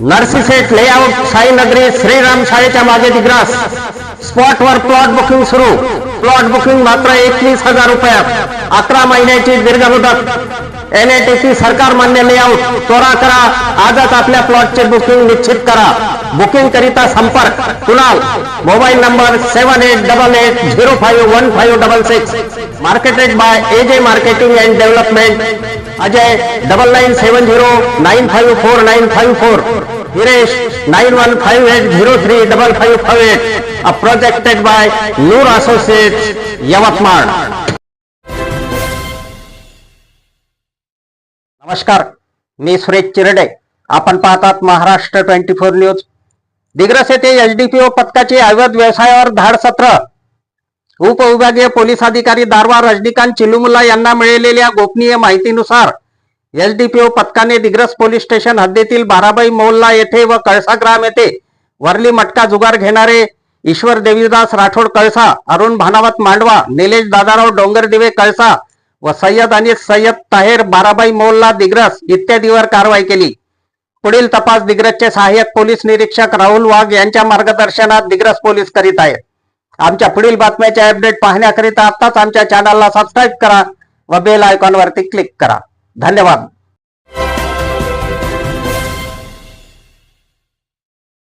नर्सिसेट layout साईनगरी Shriram शाळेच्या मागे दिग्रास. स्पॉटवर प्लॉट बुकिंग सुरू. प्लॉट बुकिंग मात्र एकवीस हजार रुपयात. अकरा महिन्याची दीर्घ मुदत. एनएटीसी सरकार मान्य लेआउट त्वरा करा. आजच आपल्या प्लॉटचे बुकिंग निश्चित करा. बुकिंग करिता संपर्क. Kunal? Mobile number seven eight double eight zero five one five double six marketed by A J marketing and development Ajay double nine seven zero nine five four nine five four Hiresh nine one five eight zero three double five five eight a projected by Noor associates Yavatmal नमस्कार मी सुरेश चिरडे. आपण पाहतात Maharashtra twenty four news. Digras येथे S D P O पथकाचे अवैध व्यवसायावर धाड सत्र. उपविभागीय पोलीस अधिकारी दारवा रजनीकांत चिलुमुल्ला यांना मिळालेल्या गोपनीय माहितीनुसार एस डी पी ओ पथकाने दिग्रस पोलीस स्टेशन हद्दीतील बाराबाई मोहल्ला येथे व कळसा ग्राम येथे वरली मटका जुगार घेणारे ईश्वर देवीदास राठोड कळसा अरुण भानावत मांडवा निलेश दादाराव डोंगरदिवे कळसा व सय्यद आणि सय्यद ताहेर बाराबाई मोहल्ला दिग्रस इत्यादीवर कारवाई केली. पुढील तपास दिग्रसचे सहाय्यक पोलीस निरीक्षक राहुल वाघ यांच्या मार्गदर्शनात दिग्रस पोलीस करीत आहेत. आमच्या पुढील बातम्याचे अपडेट पाहण्याकरिता आताच आमच्या चॅनलला सबस्क्राईब करा व बेल आयकॉनवरती क्लिक करा. धन्यवाद.